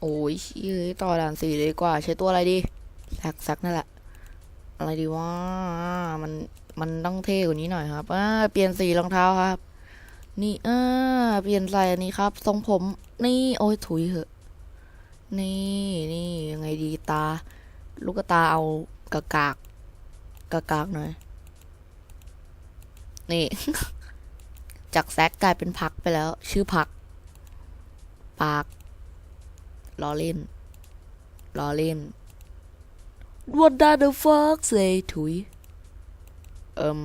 โอ้ยเฮ้ยต่อด่านสี่เลยดีกว่า ใช้ตัวอะไรดีสักสักนั่นแหละ อะไรดีวะมันมันต้องเท่กว่านี้หน่อยครับอ่าเปลี่ยนสีรองเท้าครับ นี่อ่าเปลี่ยนใส่อันนี้ครับ ทรงผม นี่โอ้ยถุยเหอะ นี่นี่ยังไงดีตา ลูกตาเอากากากกากากหน่อย นี่ จากแซกกลายเป็นพักไปแล้ว ชื่อพัก ปาก ล้อเล่นล้อเล่น What does the fuck say ถุย เอิม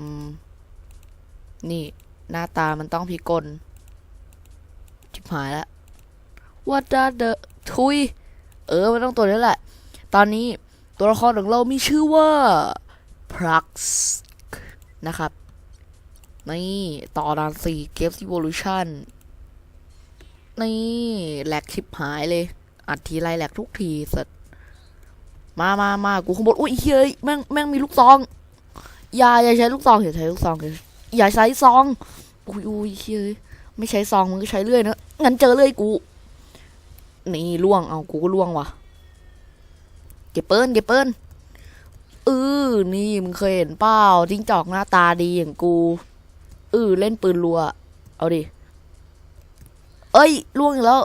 นี่ หน้าตามันต้องพิกลชิบหายแล้ว What does the ถุย เออ มันต้องตัวนี้แหละ ตอนนี้ตัวละครของเรามีชื่อว่า Prux นะครับ นี่ ต่อดานสี่ Games Evolution นี่ แหลกชิบหายเลย อัดทีไรแหลกทุกทีสัตว์มามามากูขางบวนอุ้ยเฮ้ยแม่งแม่งมีลูกซอง อย่าอย่าใช้ลูกซองอย่าใช้ลูกซองอย่าอย่าใช้ซอง อุ้ยอุ้ยเฮ้ยไม่ใช้ซองมึงก็ใช้เลื่อยนะงั้นเจอเลื่อยกู นี่ล่วงเอากูก็ล่วงว่ะ เก็บเปิ้ลเก็บเปิ้ลเออนี่มึงเคยเห็นเปล่าจิ้งจอกหน้าตาดีอย่างกูเออเล่นปืนรัว เอาดิ เอ้ยล่วงอีกแล้ว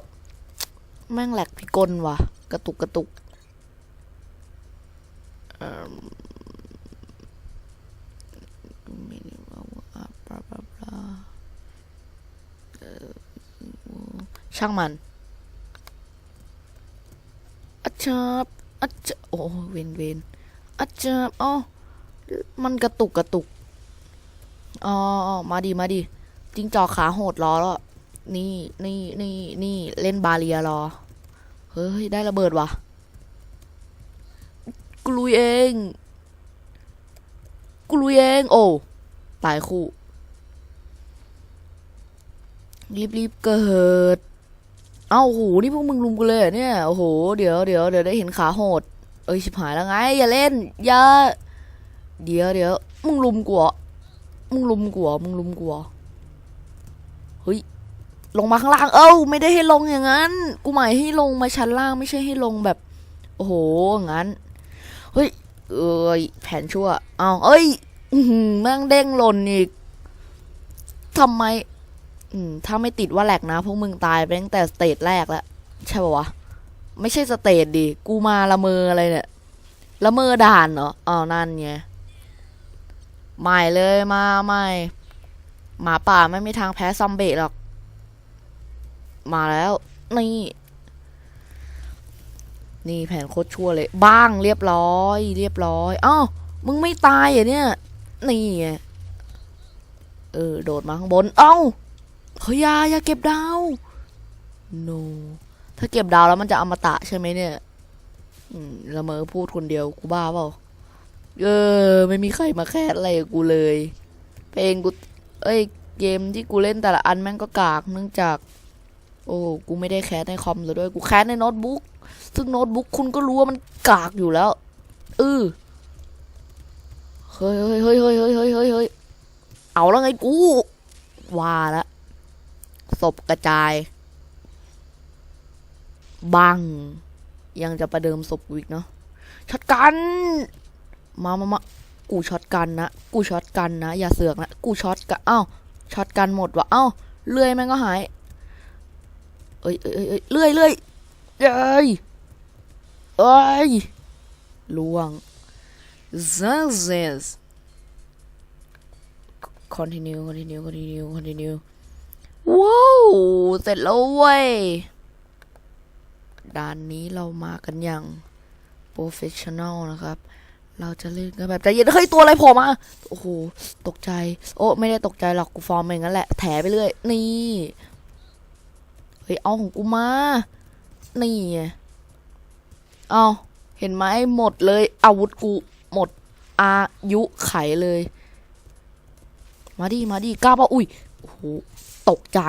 แม่งแหลกพิกลวะกระตุกกระตุกเออไม่ได้ว่าว่าบลาบลาบลาเออช่างมันอัจฉบอัจฉโอ้เวนเวนอัจฉบอ๋อมันกระตุกกระตุกอ๋อมาดีมาดีจิงจอกขาโหดรอแล้ว นี่นี่นี่นี่เล่นบาเรียรอ เฮ้ย ได้ระเบิดวะกูลุยเองกูลุยเอง โอ้ตายคู่ รีบรีบเกิด เอ้าโอ้โห นี่พวกมึงลุมกูเลยเนี่ย โอ้โห เดี๋ยวเดี๋ยวเดี๋ยวได้เห็นขาโหด เอ้ย ชิบหายแล้วไง อย่าเล่น อย่า เดี๋ยวเดี๋ยวมึงลุมกูเหรอมึงลุมกูเหรอมึงลุมกูเหรอ ลงมาข้างล่าง เอ้า ไม่ได้ให้ลงอย่างนั้น กูหมายให้ลงมาชั้นล่างไม่ใช่ให้ลงแบบ โอ้โหอย่างนั้น เฮ้ย เอ้ย แผนชั่วเอาเอ้ย อืแม่งเด้งหล่นอีกทำไม อืม ถ้าไม่ติดว่าแหลกนะ พวกมึงตายไปตั้งแต่สเตจแรกแล้ว ใช่ปะวะ ไม่ใช่สเตจดิ กูมาละเมออะไรเนี่ย ละเมอด่านเหรออ๋อนั่นไงใหม่เลยมาใหม่หมาป่าไม่มีทางแพ้ซอมเบะหรอก มาแล้ว นี่ นี่แผนโคตรชั่วเลย บ้างเรียบร้อย เรียบร้อยอ้าวมึงไม่ตายเหรอเนี่ย นี่ไงเออ โดดมาข้างบน เอ้าเฮ้ยอยาอย่าเก็บดาว no ถ้าเก็บดาวแล้วมันจะอมตะใช่ไหมเนี่ยอืมละเมอพูดคนเดียวกูบ้าเปล่า เออ ไม่มีใครมาแคสอะไรกูเลย เพลงกู เอ้ย เกมที่กูเล่นแต่ละอันแม่งก็กาก เนื่องจาก โอ้กูไม่ได้แคสในคอมเลยด้วยกูแคสในโน้ตบุ๊กซึ่งโน้ตบุ๊กคุณก็รู้ว่ามันกากอยู่แล้วเออเฮ้ยเฮ้ยเฮ้ยเฮ้ยเฮ้ยเฮ้ยเฮ้ยเอาแล้วไงกูว่าละศพกระจาย บัง ยังจะประเดิมศพอีกเนาะช็อตกัน มามามากูช็อตกันนะ กูช็อตกันนะ อย่าเสือกนะ กูช็อตกันอ้าวช็อตกันหมดวะอ้าวเลื่อยแม่งก็หาย เอ้ยเอ้ยเอ้ยเลื่อยเลื่อยเอ้ยเอ้ยล่วง Zazes continue continue continue continue ว้าวเสร็จแล้วเว้ยด่านนี้เรามากันอย่าง professional นะครับ เราจะเล่นกันแบบใจเย็นเฮ้ยตัวอะไรโผล่มาโอ้โห ตกใจ โอ้ ไม่ได้ตกใจหรอก กูฟอร์มเองนั่นแหละ แถไปเรื่อย นี่ ฮ้ยเอาของกูมา นี่เอาเห็นไหมหมดเลย อาวุธกูหมดอายุไขเลย มาดิมาดิกล้าปะอุ้ยโอ้โหตกใจ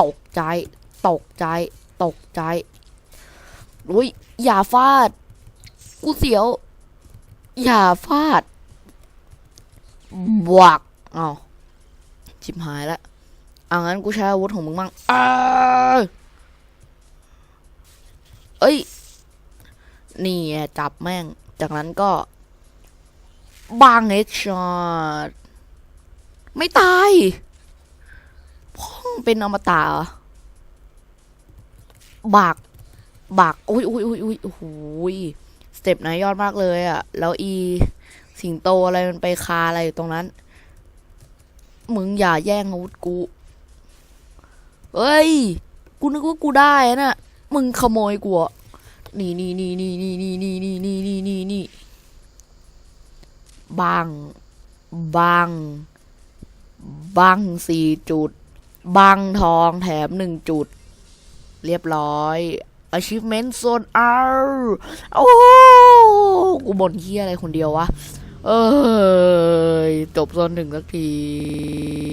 ตกใจ ตกใจ ตกใจอุ้ยอย่าฟาด กูเสียว อย่าฟาดบวกเอาชิบหายแล้ว เอางั้นกูใช้อาวุธของมึงมั่งอ้าเอ้ยอ้ยนี่ไงจับแม่ง จากนั้นก็บางเฮดช็อตไม่ตายพ่องเป็นอมตะเหรอบาก บากอุ้ยอุ้ยอุ้ยอุ้ยโอ้โหยสเต็ปนายยอดมากเลยอะ่ะแล้วอี สิงโตอะไรมันไปคาอะไรอยู่ตรงนั้น มึงอย่าแย่งอาวุธกู เอ้ย กูนึกว่ากูได้อะน่ะมึงขโมยกูอะนี่นี่นี่นี่นี่นี่นี่นี่นี่นี่นี่นี่บังบังบังสี่จุดบังทองแถมหนึ่งจุด เรียบร้อย achievement zone R โอ้กูบ่นเฮียอะไรคนเดียววะ เอ้ย จบโซนหนึ่งสักที